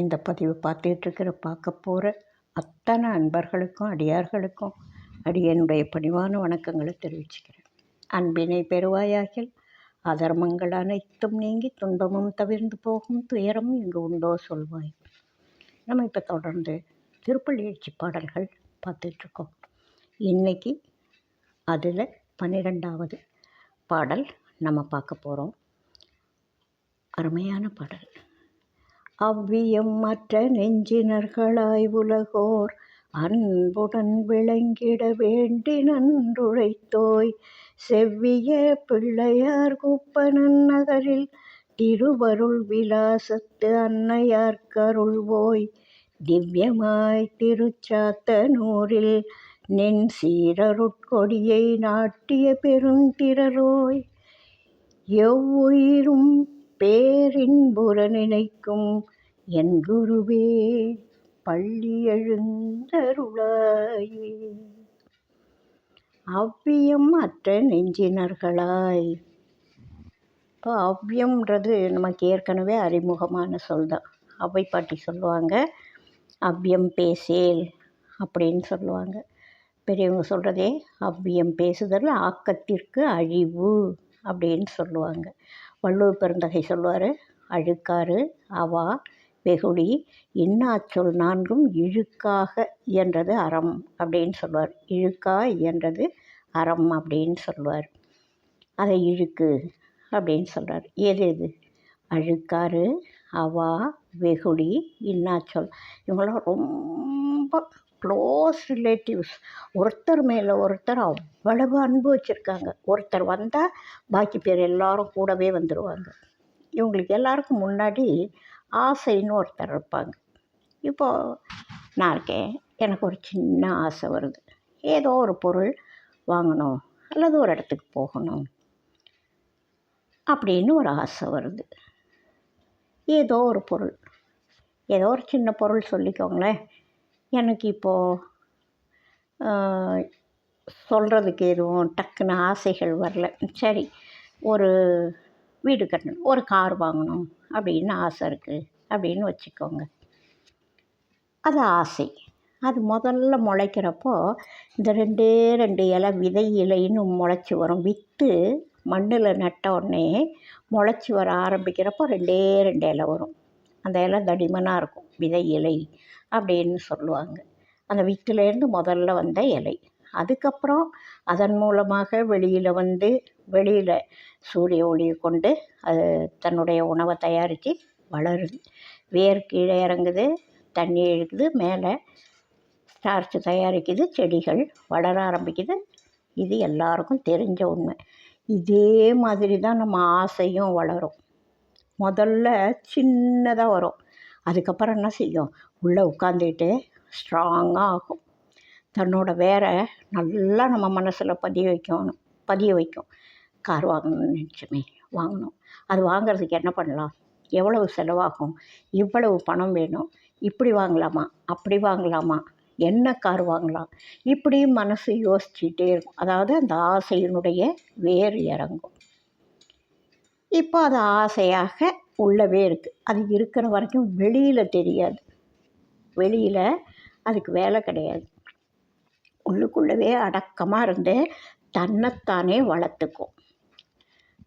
இந்த பதிவு பார்த்துட்ருக்கிற பார்க்க போகிற அத்தனை அன்பர்களுக்கும் அடியார்களுக்கும் அடியனுடைய பணிவான வணக்கங்களை தெரிவிச்சுக்கிறேன். அன்பினை பெறுவாயாகில் அதர்மங்கள் அனைத்தும் நீங்கி துன்பமும் தவிர்ந்து போகும் துயரம் இங்கு உண்டோ சொல்வாய். நம்ம இப்போ தொடர்ந்து திருப்பள்ளியழ்ச்சி பாடல்கள் பார்த்துட்ருக்கோம் இன்றைக்கி அதில் பன்னிரெண்டாவது பாடல் நம்ம பார்க்க போகிறோம் அருமையான பாடல். அவ்வியம் மற்ற நெஞ்சினர்களாய் உலகோர் அன்புடன் விளங்கிட வேண்டி நன்றுழைத்தோய் செவ்விய பிள்ளையார் குப்பனன் நகரில் திருவருள் விலாசத்து அன்னையார் கருள்வோய். திவ்யமாய் திருச்சாத்தனூரில் நின் சீரருட்கொடியை நாட்டிய பெருந்திரரோய். எவ்வுயிரும் பேரின்புற நினைக்கும் என் குருவே பள்ளி எழுந்தருளாயே. அவ்வியம் அற்ற நெஞ்சினர்களாய். இப்போ அவ்வியம்ன்றது நமக்கு ஏற்கனவே அறிமுகமான சொல் தான். அவ்வை பாட்டி சொல்லுவாங்க அவ்வியம் பேசேல் அப்படின்னு சொல்லுவாங்க. பெரியவங்க சொல்கிறதே அவ்வியம் பேசுதல் ஆக்கத்திற்கு அழிவு அப்படின்னு சொல்லுவாங்க. வள்ளுவர் பெருந்தகை சொல்லுவார் அழுக்காறு அவா வெகுளி இன்னாச்சொல் நான்கும் இழுக்காக இயன்றது அறம் அப்படின்னு சொல்லுவார் இழுக்கா இயன்றது அறம் அப்படின்னு சொல்லுவார் அதை இழுக்கு அப்படின்னு சொல்கிறார் எது எது அழுக்காறு அவா வெகுளி இன்னாச்சொல் இவங்களாம் ரொம்ப க்ளோஸ் ரிலேட்டிவ்ஸ் ஒருத்தர் மேலே ஒருத்தர் அவ்வளவு அன்பு வச்சுருக்காங்க. ஒருத்தர் வந்தால் பாக்கி பேர் எல்லாரும் கூடவே வந்துடுவாங்க இவங்களுக்கு எல்லாருக்கும் முன்னாடி ஆசைன்னு ஒருத்தர் இருப்பாங்க. இப்போது நான் இருக்கேன். எனக்கு ஒரு சின்ன ஆசை வருது. ஏதோ ஒரு பொருள் வாங்கணும். அல்லது ஒரு இடத்துக்கு போகணும். அப்படின்னு ஒரு ஆசை வருது. ஏதோ ஒரு பொருள். ஏதோ ஒரு சின்ன பொருள் சொல்லிக்கோங்களேன். எனக்கு இப்போது சொல்கிறதுக்கு எதுவும் டக்குன்னு ஆசைகள் வரல. சரி ஒரு வீடு கட்டணும் ஒரு கார் வாங்கணும் அப்படின்னு ஆசை இருக்குது அப்படின்னு வச்சுக்கோங்க. அது ஆசை. அது முதல்ல முளைக்கிறப்போ இந்த ரெண்டே ரெண்டு இலை விதை இலைன்னு முளைச்சி வரும். விற்று மண்ணில் நட்ட உடனே முளைச்சி வர ஆரம்பிக்கிறப்போ ரெண்டே ரெண்டு இலை வரும். அந்த இலை தடிமனாக இருக்கும் விதை இலை. அப்படின்னு சொல்லுவாங்க. அந்த வித்துலேருந்து முதல்ல வந்த இலை. அதுக்கப்புறம் அதன் மூலமாக வெளியில் வந்து வெளியில் சூரிய ஒளியை கொண்டு அது தன்னுடைய உணவை தயாரித்து வளருது. வேர் கீழே இறங்குது தண்ணி இழுக்குது மேலே ஸ்டார்ச் தயாரிக்குது செடிகள் வளர ஆரம்பிக்குது. இது எல்லாருக்கும் தெரிஞ்ச உண்மை. இதே மாதிரி தான் நம்ம ஆசையும் வளரும். முதல்ல சின்னதாக வரும். அதுக்கப்புறம் என்ன செய்யும்? உள்ளே உட்காந்துக்கிட்டு ஸ்ட்ராங்காக ஆகும். தன்னோட வேரை நல்லா நம்ம மனசில் பதிய வைக்கணும் பதிய வைக்கும். கார் வாங்கணும்னு நினச்சோமே வாங்கணும். அது வாங்கிறதுக்கு என்ன பண்ணலாம்? எவ்வளவு செலவாகும்? இவ்வளவு பணம் வேணும். இப்படி வாங்கலாமா? அப்படி வாங்கலாமா? என்ன கார் வாங்கலாம்? இப்படி மனசு யோசிச்சுட்டே இருக்கும். அதாவது அந்த ஆசையினுடைய வேர் இறங்கும். இப்போ அது ஆசையாக உள்ளவே இருக்குது அது இருக்கிற வரைக்கும் வெளியில் தெரியாது. வெளியில் அதுக்கு வேலை கிடையாது. உள்ளுக்குள்ளவே அடக்கமாக இருந்து தன்னைத்தானே வளர்த்துக்கும்.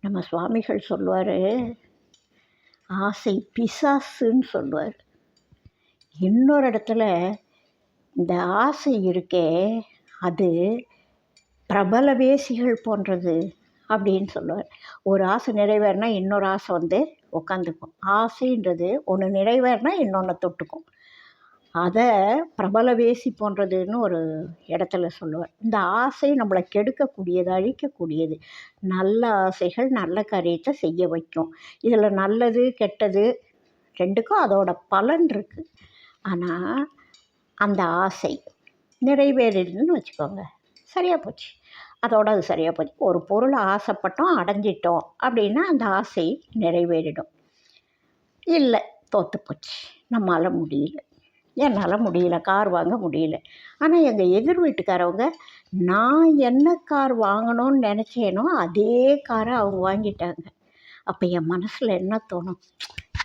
நம்ம சுவாமிகள் சொல்லுவார் ஆசை பிசாசுன்னு சொல்லுவார். இன்னொரு இடத்துல இந்த ஆசை இருக்கே அது பிரபல வேசிகள் போன்றது அப்படின்னு சொல்லுவார். ஒரு ஆசை நிறைவேறினா இன்னொரு ஆசை வந்து உட்காந்துக்கும் ஆசைன்றது ஒன்று நிறைவேறினா இன்னொன்று தொட்டுக்கும். அதை பிரபல வேசி போன்றதுன்னு ஒரு இடத்துல சொல்லுவார். இந்த ஆசை நம்மளை கெடுக்கக்கூடியது அழிக்கக்கூடியது. நல்ல ஆசைகள் நல்ல காரியத்தை செய்ய வைக்கும். இதில் நல்லது கெட்டது ரெண்டுக்கும் அதோட பலன் இருக்குது ஆனால் அந்த ஆசை நிறைவேறிடுதுன்னு வச்சுக்கோங்க. சரியாக போச்சு. அதோட அது சரியாக போச்சு. ஒரு பொருளை ஆசைப்பட்டோம் அடைஞ்சிட்டோம் அப்படின்னா அந்த ஆசை நிறைவேறிடும். இல்லை தோற்று போச்சு. நம்மளால் முடியல. என்னால் முடியல கார் வாங்க முடியல. ஆனால் எங்கள் எதிர் வீட்டுக்காரவங்க நான் என்ன கார் வாங்கணும்னு நினச்சேனோ அதே காரை அவங்க வாங்கிட்டாங்க. அப்போ என் மனசில் என்ன தோணும்?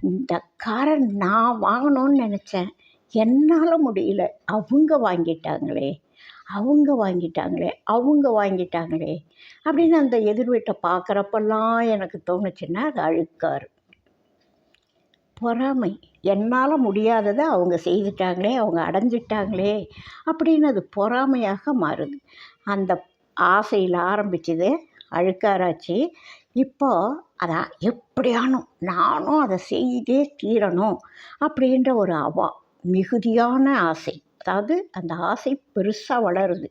இந்த காரை நான் வாங்கணும்னு நினச்சேன். என்னால் முடியல. அவங்க வாங்கிட்டாங்களே. அவங்க வாங்கிட்டாங்களே. அவங்க வாங்கிட்டாங்களே. அப்படின்னு அந்த எதிர் வீட்டை பார்க்குறப்பெல்லாம் எனக்கு தோணுச்சுன்னா அது அழுக்காரு. பொறாமை. என்னால் முடியாததை அவங்க செய்துட்டாங்களே அவங்க அடைஞ்சிட்டாங்களே அப்படின்னு அது பொறாமையாக மாறுது. அந்த ஆசையில் ஆரம்பிச்சது அழுக்காராச்சு. இப்போ அதான் எப்படியானும் நானும் அதை செய்தே தீரணும் அப்படின்ற ஒரு அவா மிகுதியான ஆசை. அதாவது அந்த ஆசை பெருசாக வளருது.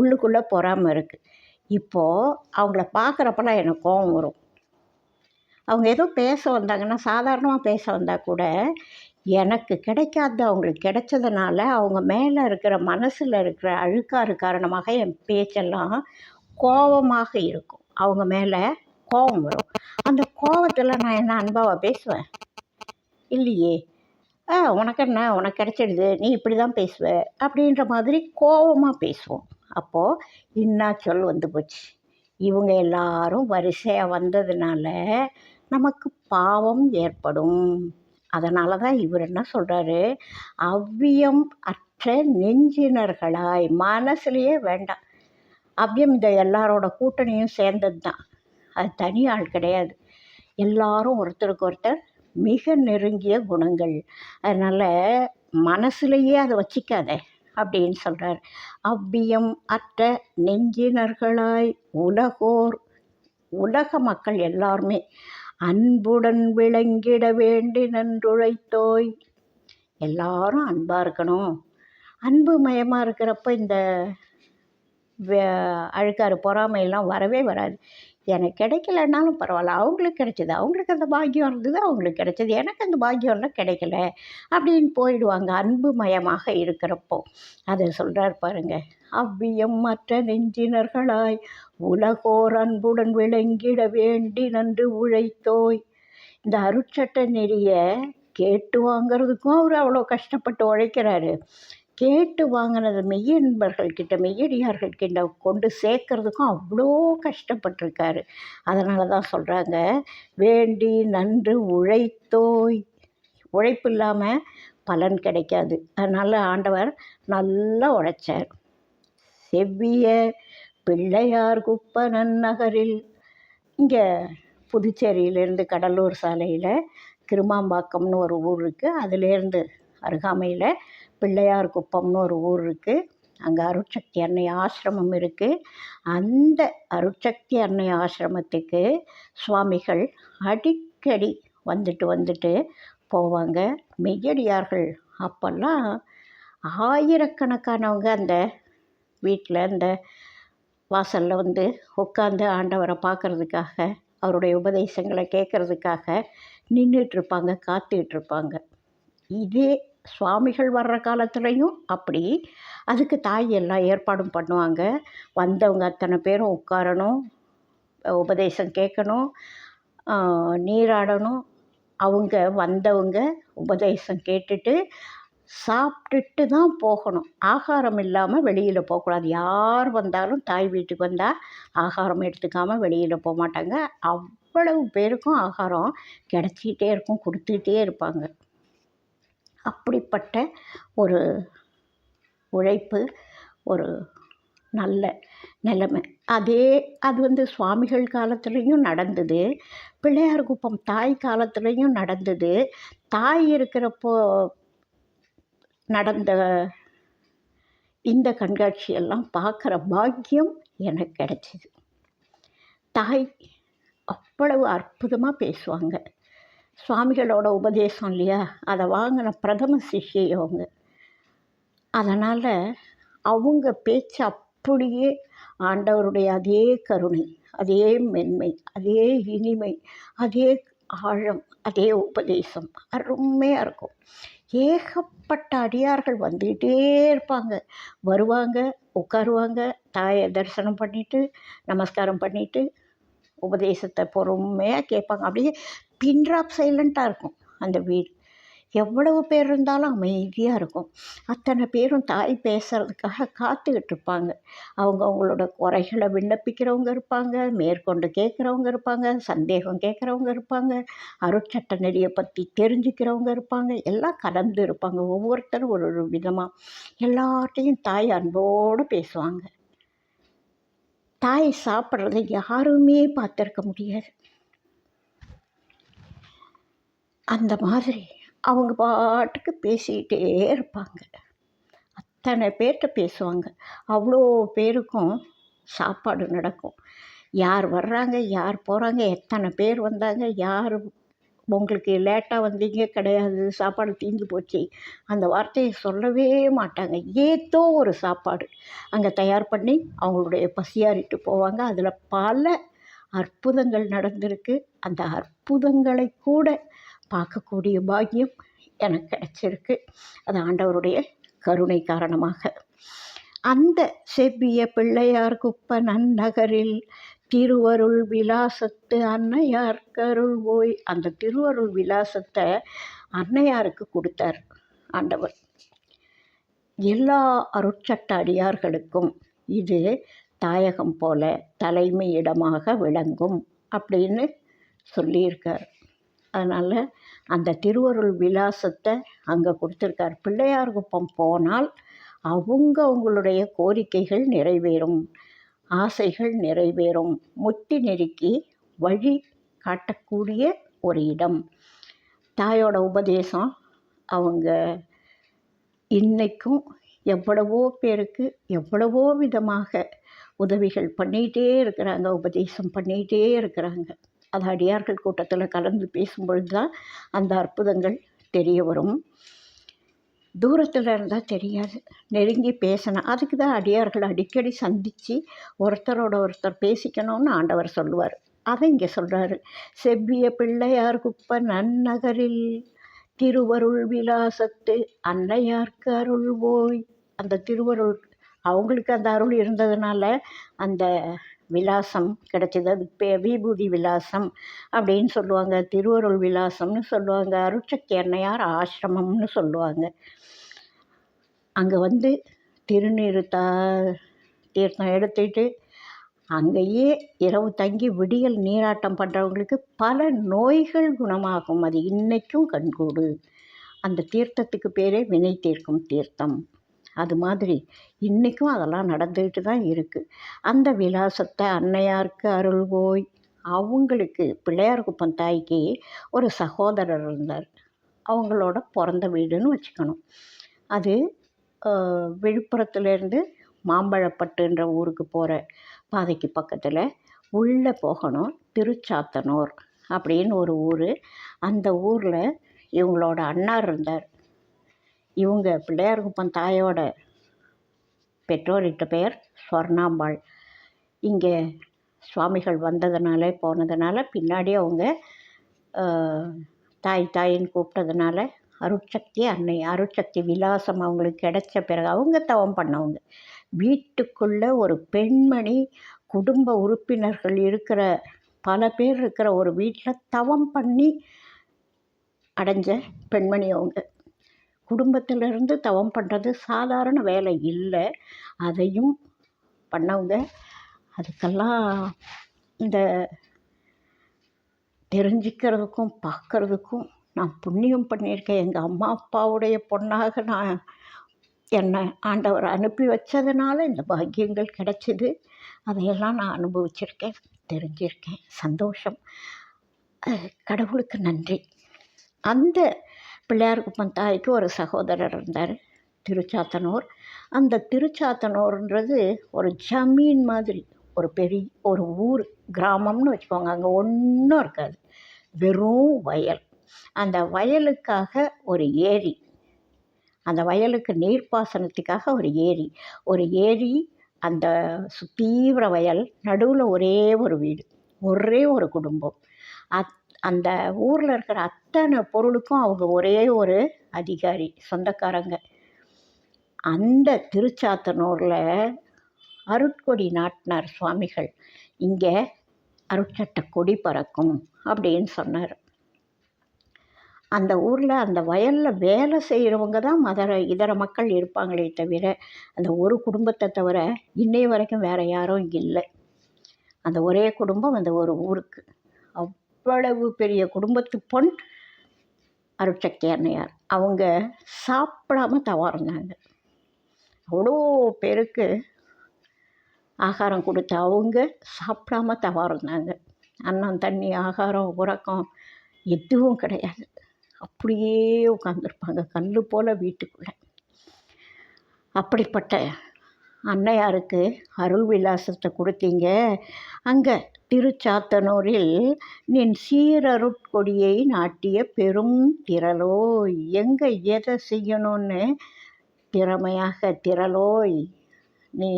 உள்ளுக்குள்ளே பொறாமை இருக்குது இப்போது அவங்கள பார்க்குறப்பெல்லாம் எனக்கு கோபம் வரும். அவங்க ஏதோ பேச வந்தாங்கன்னா சாதாரணமாக பேச வந்தால் கூட எனக்கு கிடைக்காது. அவங்களுக்கு கிடைச்சதுனால அவங்க மேலே இருக்கிற மனசில் இருக்கிற அழுக்காறு காரணமாக என் பேச்செல்லாம் கோபமாக இருக்கும். அவங்க மேலே கோபம் வரும். அந்த கோபத்தில் நான் என்ன அன்பாவாக பேசுவேன்? இல்லையே. ஆ உனக்கு என்ன? உனக்கு கிடைச்சிடுது. நீ இப்படி தான் பேசுவ? அப்படின்ற மாதிரி கோபமாக பேசுவோம். அப்போது இன்னா சொல் வந்து போச்சு. இவங்க எல்லாரும் வரிசையாக வந்ததுனால நமக்கு பாவம் ஏற்படும். அதனால தான் இவர் என்ன சொல்கிறாரு அவ்வியம் அற்ற நெஞ்சினர்களாய் மனசுலையே வேண்டாம். அவ்வியம் இந்த எல்லாரோட கூட்டணியும் சேர்ந்தது தான் அது தனி ஆள் கிடையாது. எல்லாரும் ஒருத்தருக்கு ஒருத்தர் மிக நெருங்கிய குணங்கள். அதனால் மனசுலையே அதை வச்சிக்காதே அப்படின்னு சொல்கிறார் அவ்வியம் அற்ற நெஞ்சினர்களாய் உலகோர் உலக மக்கள் எல்லாருமே அன்புடன் விளங்கிட வேண்டி நன்றுழைத்தோய் எல்லாரும் அன்பாக இருக்கணும். அன்பு மயமாக இருக்கிறப்ப இந்த அழுக்காறு பொறாமையெல்லாம் வரவே வராது. எனக்கு கிடைக்கலனாலும் பரவாயில்ல. அவங்களுக்கு கிடைச்சது. அவங்களுக்கு அந்த பாக்கியம் இருந்தது. அவங்களுக்கு கிடைச்சது. எனக்கு அந்த பாக்கியம்லாம் கிடைக்கல அப்படின்னு போயிடுவாங்க. அன்பு மயமாக இருக்கிறப்போ. அதை சொல்கிறார் பாருங்க. அவ்வியம் மற்ற நெஞ்சினர்களாய் உலகோர் அன்புடன் விளங்கிட வேண்டி நன்று உழைத்தோய். இந்த அருட்சட்ட நெறிய கேட்டு வாங்கிறதுக்கும் அவர் அவ்வளோ கஷ்டப்பட்டு உழைக்கிறாரு. கேட்டு வாங்கினது மெய்யன்பர்கள்கிட்ட மெய்யடியார்கள்கிட்ட கொண்டு சேர்க்கறதுக்கும் அவ்வளோ கஷ்டப்பட்டிருக்காரு. அதனால தான் சொல்கிறாங்க வேண்டி நன்று உழைத்தோய். உழைப்பு இல்லாமல் பலன் கிடைக்காது. அதனால் ஆண்டவர் நல்லா உழைச்சார். செவ்விய பிள்ளையார் குப்பனன் நகரில். இங்கே புதுச்சேரியிலேருந்து கடலூர் சாலையில் கிருமாம்பாக்கம்னு ஒரு ஊர் இருக்குது அதுலேருந்து அருகாமையில் பிள்ளையார் குப்பம்னு ஒரு ஊர் இருக்குது அங்கே அருட்சக்தி அன்னை ஆசிரமம் இருக்குது அந்த அருட்சக்தி அன்னை ஆசிரமத்துக்கு சுவாமிகள் அடிக்கடி வந்துட்டு வந்துட்டு போவாங்க. மெய்யடியார்கள் அப்போல்லாம் ஆயிரக்கணக்கானவங்க அந்த வீட்டில் அந்த வாசலில் வந்து உட்காந்து ஆண்டவரை பார்க்குறதுக்காக அவருடைய உபதேசங்களை கேட்குறதுக்காக நின்றுட்டுருப்பாங்க காத்துட்ருப்பாங்க. இதே சுவாமிகள் வர்ற காலத்துலேயும் அப்படி. அதுக்கு தாய் எல்லாம் ஏற்பாடும் பண்ணுவாங்க. வந்தவங்க அத்தனை பேரும் உட்காரணும் உபதேசம் கேட்கணும் நீராடணும். அவங்க வந்தவங்க உபதேசம் கேட்டுட்டு சாப்பிட்டுட்டு தான் போகணும். ஆகாரம் இல்லாமல் வெளியில் போகக்கூடாது. யார் வந்தாலும் தாய் வீட்டுக்கு வந்தால் ஆகாரம் எடுத்துக்காமல் வெளியில் போக மாட்டாங்க அவ்வளவு பேருக்கும் ஆகாரம் கிடச்சிக்கிட்டே இருக்கும் கொடுத்துக்கிட்டே இருப்பாங்க. அப்படிப்பட்ட ஒரு உழைப்பு ஒரு நல்ல நிலைமை. அதே அது வந்து சுவாமிகள் காலத்துலேயும் நடந்தது. பிள்ளையார் குப்பம் தாய் காலத்துலேயும் நடந்தது. தாய் இருக்கிறப்போ நடந்த இந்த கண்காட்சியெல்லாம் பார்க்குற பாக்கியம் எனக்கு கிடச்சிது. தாய் அவ்வளவு அற்புதமாக பேசுவாங்க. சுவாமிகளோட உபதேசம் இல்லையா? அதை வாங்கின பிரதம சிஷ்யை அவங்க. அதனால் அவங்க பேச்சு அப்படியே ஆண்டவருடைய அதே கருணை அதே மென்மை அதே இனிமை அதே ஆழம் அதே உபதேசம் அருமையாக இருக்கும். ஏகப்பட்ட அடியார்கள் வந்துக்கிட்டே இருப்பாங்க. வருவாங்க உட்காருவாங்க தாயை தரிசனம் பண்ணிவிட்டு நமஸ்காரம் பண்ணிவிட்டு உபதேசத்தை பொறுமையாக கேட்பாங்க. அப்படியே பின்ட்ராப் சைலண்ட்டாக இருக்கும். அந்த வீடு எவ்வளவு பேர் இருந்தாலும் அமைதியாக இருக்கும். அத்தனை பேரும் தாய் பேசுகிறதுக்காக காத்துக்கிட்டு இருப்பாங்க. அவங்க அவங்களோட குறைகளை விண்ணப்பிக்கிறவங்க இருப்பாங்க மேற்கொண்டு கேட்குறவங்க இருப்பாங்க சந்தேகம் கேட்குறவங்க இருப்பாங்க அருட்சட்ட நெறியை பற்றி தெரிஞ்சுக்கிறவங்க இருப்பாங்க எல்லாம் கலந்து இருப்பாங்க. ஒவ்வொருத்தரும் ஒரு ஒரு விதமாக எல்லார்ட்டையும் தாய் அன்போடு பேசுவாங்க. தாய் சாப்பிட்றத யாருமே பார்த்துருக்க முடியாது. அந்த மாதிரி அவங்க பாட்டுக்கு பேசிக்கிட்டே இருப்பாங்க. அத்தனை பேர்கிட்ட பேசுவாங்க. அவ்வளோ பேருக்கும் சாப்பாடு நடக்கும். யார் வர்றாங்க யார் போகிறாங்க எத்தனை பேர் வந்தாங்க யார் உங்களுக்கு லேட்டாக வந்தீங்க கிடையாது சாப்பாடு தீர்ந்து போச்சு அந்த வார்த்தையை சொல்லவே மாட்டாங்க. ஏதோ ஒரு சாப்பாடு. அங்கே தயார் பண்ணி அவங்களுடைய பசியாறிட்டு போவாங்க. அதில் பல அற்புதங்கள் நடந்திருக்கு. அந்த அற்புதங்களை கூட பார்க்கக்கூடிய பாக்கியம் எனக்கு கிடச்சிருக்கு. அது ஆண்டவருடைய கருணை காரணமாக. அந்த செவ்விய பிள்ளையார் குப்ப நன்னகரில் திருவருள் விலாசத்து அன்னையார் கருள் ஓய் அந்த திருவருள் விலாசத்தை அன்னையாருக்கு கொடுத்தார் ஆண்டவர். எல்லா அருட்சட்ட அடியார்களுக்கும் இது தாயகம் போல தலைமை இடமாக விளங்கும் அப்படின்னு சொல்லியிருக்கார். அதனால் அந்த திருவருள் விலாசத்தை அங்கே கொடுத்துருக்கார். பிள்ளையார் குப்பம் போனால் அவங்க அவங்களுடைய கோரிக்கைகள் நிறைவேறும் ஆசைகள் நிறைவேறும். முட்டி நெருக்கி வழி காட்டக்கூடிய ஒரு இடம். தாயோட உபதேசம் அவங்க இன்றைக்கும் எவ்வளவோ பேருக்கு எவ்வளவோ விதமாக உதவிகள் பண்ணிகிட்டே இருக்கிறாங்க உபதேசம் பண்ணிகிட்டே இருக்கிறாங்க. அது அடியார்கள் கூட்டத்தில் கலந்து பேசும்பொழுது தான் அந்த அற்புதங்கள் தெரிய வரும். தூரத்தில் இருந்தால் தெரியாது. நெருங்கி பேசினா அதுக்கு தான் அடியார்கள் அடிக்கடி சந்தித்து ஒருத்தரோட ஒருத்தர் பேசிக்கணும்னு ஆண்டவர் சொல்லுவார். அதை இங்கே சொல்கிறாரு செவ்விய பிள்ளையார் குப்ப நன்னகரில் திருவருள் விலாசத்து அன்னையார்க்கு அருள் போய் அந்த திருவருள் அவங்களுக்கு அந்த அருள் இருந்ததுனால அந்த விலாசம் கிடைச்சிது. அது பே விபூதி விலாசம் அப்படின்னு சொல்லுவாங்க. திருவருள் விலாசம்னு சொல்லுவாங்க. அருட்சக்தி அன்னையார் ஆசிரமம்னு சொல்லுவாங்க. அங்கே வந்து திருநீர் தா தீர்த்தம் எடுத்துட்டு அங்கேயே இரவு தங்கி விடியல் நீராட்டம் பண்ணுறவங்களுக்கு பல நோய்கள் குணமாகும். அது இன்றைக்கும் கண்கூடு. அந்த தீர்த்தத்துக்கு பேரே வினை தீர்க்கும் தீர்த்தம். அது மாதிரி இன்றைக்கும் அதெல்லாம் நடந்துக்கிட்டு தான் இருக்குது அந்த விலாசத்தை அன்னையாருக்கு அருள்கோய் அவங்களுக்கு பிள்ளையார் குப்பம் தாய்க்கு ஒரு சகோதரர் இருந்தார். அவங்களோட பிறந்த வீடுன்னு வச்சுக்கணும். அது விழுப்புரத்துலேருந்து மாம்பழப்பட்டுன்ற ஊருக்கு போகிற பாதைக்கு பக்கத்தில் உள்ளே போகணும். திருச்சாத்தனூர் அப்படின்னு ஒரு ஊர். அந்த ஊரில் இவங்களோட அண்ணார் இருந்தார். இவங்க பிள்ளையார்குப்பம் தாயோட பெற்றோர்கிட்ட பெயர் ஸ்வர்ணாம்பாள் இங்கே சுவாமிகள் வந்ததுனால போனதுனால பின்னாடி அவங்க தாய் தாயின்னு கூப்பிட்டதுனால அருட்சக்தி அன்னை அருட்சக்தி விலாசம் அவங்களுக்கு கிடைச்ச பிறகு அவங்க தவம் பண்ணவங்க. வீட்டுக்குள்ளே ஒரு பெண்மணி குடும்ப உறுப்பினர்கள் இருக்கிற பல பேர் இருக்கிற ஒரு வீட்டில் தவம் பண்ணி அடைஞ்ச பெண்மணி அவங்க. குடும்பத்திலிருந்து தவம் பண்ணுறது சாதாரண வேலை இல்லை. அதையும் பண்ணவங்க. அதுக்கெல்லாம் இந்த தெரிஞ்சுக்கிறதுக்கும் பார்க்குறதுக்கும் நான் புண்ணியம் பண்ணியிருக்கேன். எங்கள் அம்மா அப்பாவுடைய பொண்ணாக நான் என்னை ஆண்டவர் அனுப்பி வச்சதுனால இந்த பாக்கியங்கள் கிடச்சிது. அதையெல்லாம் நான் அனுபவிச்சிருக்கேன் தெரிஞ்சிருக்கேன். சந்தோஷம். கடவுளுக்கு நன்றி. அந்த பிள்ளையார்குப்பம் தாய்க்கு ஒரு சகோதரர் இருந்தார் திருச்சாத்தனூர். அந்த திருச்சாத்தனூர்ன்றது ஒரு ஜமீன் மாதிரி ஒரு பெரிய ஒரு ஊர் கிராமம்னு வச்சுக்கோங்க அங்கே ஒன்றும் இருக்காது. வெறும் வயல். அந்த வயலுக்காக ஒரு ஏரி. அந்த வயலுக்கு நீர்ப்பாசனத்துக்காக ஒரு ஏரி. ஒரு ஏரி அந்த தீவிர வயல் நடுவில் ஒரே ஒரு வீடு. ஒரே ஒரு குடும்பம். அத் அந்த ஊரில் இருக்கிற அத்தனை பொருளுக்கும் அவங்க ஒரே ஒரு அதிகாரி சொந்தக்காரங்க. அந்த திருச்சாத்தனூரில் அருட்கொடி நாட்டினார் சுவாமிகள். இங்கே அருட்சட்ட கொடி பறக்கும் அப்படின்னு சொன்னார். அந்த ஊரில் அந்த வயலில் வேலை செய்கிறவங்க தான் மதர இதர மக்கள் இருப்பாங்களே தவிர அந்த ஒரு குடும்பத்தை தவிர இன்னைய வரைக்கும் வேறு யாரும் இல்லை. அந்த ஒரே குடும்பம் அந்த ஒரு ஊருக்கு. அவ்வளவு பெரிய குடும்பத்து பொன் அருட்சக்கியன்னையார் அவங்க சாப்பிடாம தவறினாங்க. அவ்வளோ பேருக்கு ஆகாரம் கொடுத்த அவங்க சாப்பிடாம தவறினாங்க. அன்னம் தண்ணி ஆகாரம் உறக்கம் எதுவும் கிடையாது. அப்படியே உட்காந்துருப்பாங்க கல் போல் வீட்டுக்குள்ளே. அப்படிப்பட்ட அன்னையாருக்கு அருள் விலாசத்தை கொடுத்தீங்க. அங்கே திருச்சாத்தனூரில் நின் சீரருட்கொடியை நாட்டிய பெரும் திரளோய் எங்கே எதை செய்யணும்னு திறமையாக திரளோய். நீ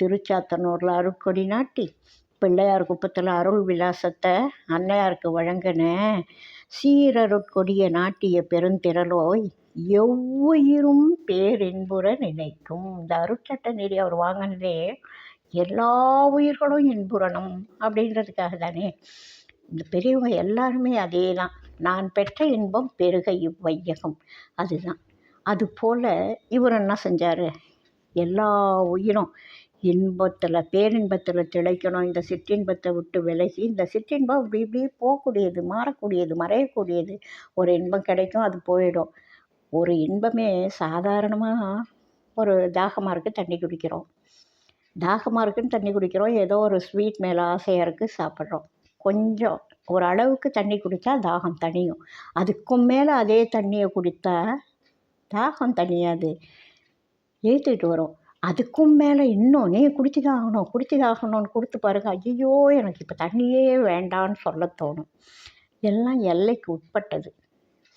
திருச்சாத்தனூரில் அருட்கொடி நாட்டி பிள்ளையார் குப்பத்தில் அருள் விலாசத்தை அன்னையாருக்கு வழங்கின சீரருட்கொடியை நாட்டிய பெருந்திரளோய் எவ்வுயிரும் பேரின்புற நினைக்கும். இந்த அருட்சட்ட நெறி அவர் வாங்கினதே எல்லா உயிர்களும் இன்புறணும் அப்படின்றதுக்காக தானே இந்த பெரியவங்க எல்லாருமே அதே தான் நான் பெற்ற இன்பம் பெருக இவ்வையகம். அதுதான். அதுபோல் இவர் என்ன செஞ்சார்? எல்லா உயிரும் இன்பத்தில் பேரின்பத்தில் திளைக்கணும். இந்த சிற்றின்பத்தை விட்டு விலகி இந்த சிற்றின்பம் இப்படி இப்படி போகக்கூடியது மாறக்கூடியது மறையக்கூடியது. ஒரு இன்பம் கிடைக்கும் அது போயிடும். ஒரு இன்பமே சாதாரணமாக ஒரு தாகமாக இருக்குது தண்ணி குடிக்கிறோம். தாகமாக இருக்குன்னு தண்ணி குடிக்கிறோம். ஏதோ ஒரு ஸ்வீட் மேலே ஆசையாக இருக்குது சாப்பிட்றோம். கொஞ்சம் ஒரு அளவுக்கு தண்ணி குடித்தா தாகம் தணியும். அதுக்கும் மேலே அதே தண்ணியை குடித்தா தாகம் தனியாது ஏற்றிட்டு வரும். அதுக்கும் மேலே இன்னும் நீ குடிச்சுதான் ஆகணும் கொடுத்து பாருங்க. ஐயோ எனக்கு இப்போ தண்ணியே வேண்டான்னு சொல்ல தோணும். எல்லாம் எல்லைக்கு உட்பட்டது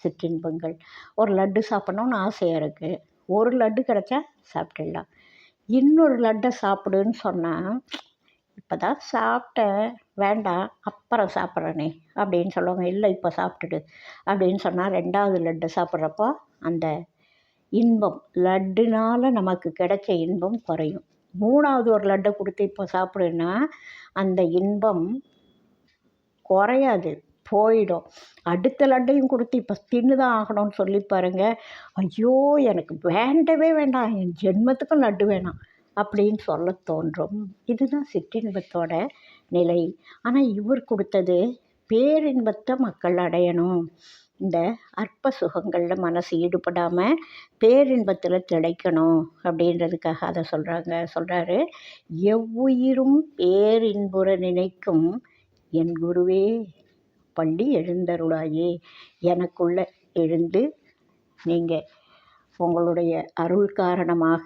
சிற்றின்பங்கள். ஒரு லட்டு சாப்பிட்ணுன்னு ஆசையாக இருக்குது ஒரு லட்டு கிடச்சா சாப்பிட்டுடலாம். இன்னொரு லட்டை சாப்பிடுன்னு சொன்னால் இப்போ தான் சாப்பிட்டேன் வேண்டாம் அப்புறம் சாப்பிட்றேனே அப்படின்னு சொல்லுவாங்க. இல்லை இப்போ சாப்பிட்டுடு அப்படின்னு சொன்னால் ரெண்டாவது லட்டு சாப்பிட்றப்போ அந்த இன்பம் லட்டுனால் நமக்கு கிடைச்ச இன்பம் குறையும். மூணாவது ஒரு லட்டை கொடுத்து இப்போ சாப்பிடுன்னா அந்த இன்பம் குறையாது. போயிடும். அடுத்த லட்டையும் கொடுத்து இப்போ தின்னு தான் ஆகணும்னு சொல்லி பாருங்கள் ஐயோ எனக்கு வேண்டவே வேண்டாம். என் ஜென்மத்துக்கும் லட்டு வேணாம் அப்படின்னு சொல்ல தோன்றும். இதுதான் சிற்றின்பத்தோட நிலை. ஆனால் இவர் கொடுத்தது பேரின்பத்தை மக்கள் அடையணும். இந்த அற்ப சுகங்களில் மனசு ஈடுபடாமல் பேரின்பத்தில் திளைக்கணும் அப்படின்றதுக்காக அதை சொல்கிறாங்க சொல்கிறாரு எவ்வுயிரும் பேரின்புற நினைக்கும் என் குருவே பள்ளி எழுந்தருளாயே. எனக்குள்ள எழுந்து நீங்கள் உங்களுடைய அருள் காரணமாக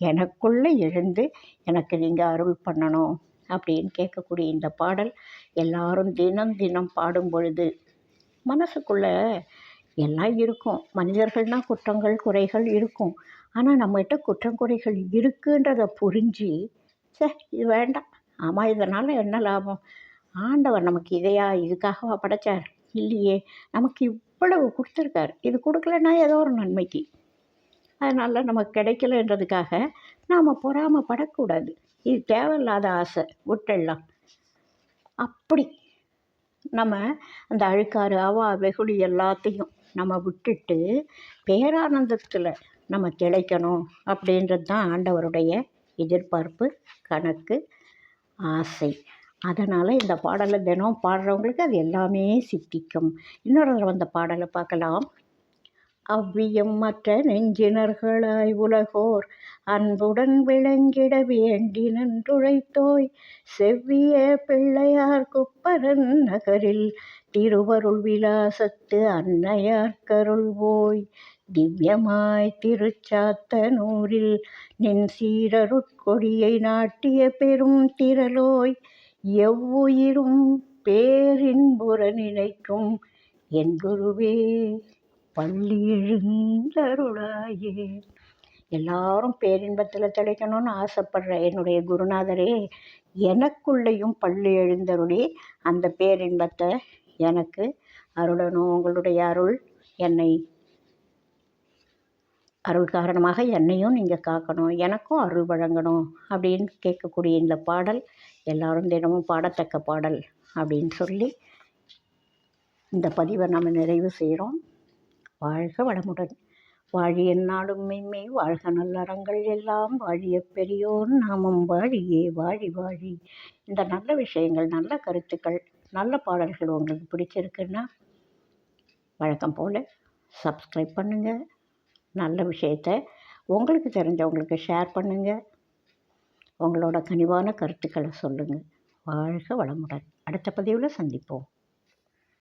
எனக்குள்ளே எழுந்து எனக்கு நீங்கள் அருள் பண்ணணும் அப்படின்னு கேட்கக்கூடிய இந்த பாடல் எல்லாரும் தினம் தினம் பாடும் பொழுது மனசுக்குள்ளே எல்லாம் இருக்கும். மனிதர்கள்னால் குற்றங்கள் குறைகள் இருக்கும். ஆனால் நம்மகிட்ட குற்றம் குறைகள் இருக்குன்றதை புரிஞ்சு சே இது வேண்டாம். ஆமாம் இதனால் என்ன லாபம்? ஆண்டவர் நமக்கு இதையா இதுக்காகவா படைச்சார்? இல்லையே. நமக்கு இவ்வளவு கொடுத்துருக்கார். இது கொடுக்கலன்னா ஏதோ ஒரு நன்மைக்கு. அதனால் நமக்கு கிடைக்கலன்றதுக்காக நாம் பொறாமப்படக்கூடாது இது தேவையில்லாத ஆசை விட்டுடலாம் அப்படி நம்ம அந்த அழுக்காறு அவா வெகுளி எல்லாத்தையும் நம்ம விட்டுட்டு பேரானந்தத்தில் நம்ம திளைக்கணும் அப்படின்றது தான் ஆண்டவருடைய எதிர்பார்ப்பு கணக்கு ஆசை. அதனால் இந்த பாடலை தினம் பாடுறவங்களுக்கு அது எல்லாமே சித்திக்கும். இன்னொரு தடவை அந்த பாடலை பார்க்கலாம். அவ்வியம் மற்ற நெஞ்சினர்களாய் உலகோர் அன்புடன் விளங்கிட வேண்டி நன்றுழைத்தோய் செவ்விய பிள்ளையார் குப்பரன் நகரில் திருவருள் விலாசத்து அன்னையார் கருள்வோய் திவ்யமாய் திருச்சாத்தனூரில் நின் சீரருட்கொடியை நாட்டிய பெரும் திரளோய் எவ்வுயிரும் பேரின்புற நினைக்கும் என் குருவே பள்ளி எழுந்தருளாயே. எல்லாரும் பேரின்பத்தில் திளைக்கணும்னு ஆசைப்படுற என்னுடைய குருநாதரே எனக்குள்ளேயும் பள்ளி எழுந்தருளி அந்த பேரின்பத்தை எனக்கு அருளணும். உங்களுடைய அருள் என்னை அருள் காரணமாக என்னையும் நீங்கள் காக்கணும் எனக்கும் அருள் வழங்கணும் அப்படின்னு கேட்கக்கூடிய இந்த பாடல் எல்லாரும் தினமும் பாடத்தக்க பாடல் அப்படின்னு சொல்லி இந்த பதிவை நம்ம நிறைவு செய்கிறோம் வாழ்க வளமுடன். வாழிய நாடும் மென்மை வாழ்க நல்லறங்கள் எல்லாம் வாழிய பெரியோர் நாமம் வாழியே வாழி வாழி. இந்த நல்ல விஷயங்கள் நல்ல கருத்துக்கள் நல்ல பாடல்கள் உங்களுக்கு பிடிச்சிருக்குன்னா வழக்கம் போல் சப்ஸ்கிரைப் பண்ணுங்கள் நல்ல விஷயத்த உங்களுக்கு தெரிஞ்சவங்களுக்கு ஷேர் பண்ணுங்கள் உங்களோட கனிவான கருத்துக்களை சொல்லுங்கள் வாழ்க வளமுடன். அடுத்த பதிவில் சந்திப்போம்.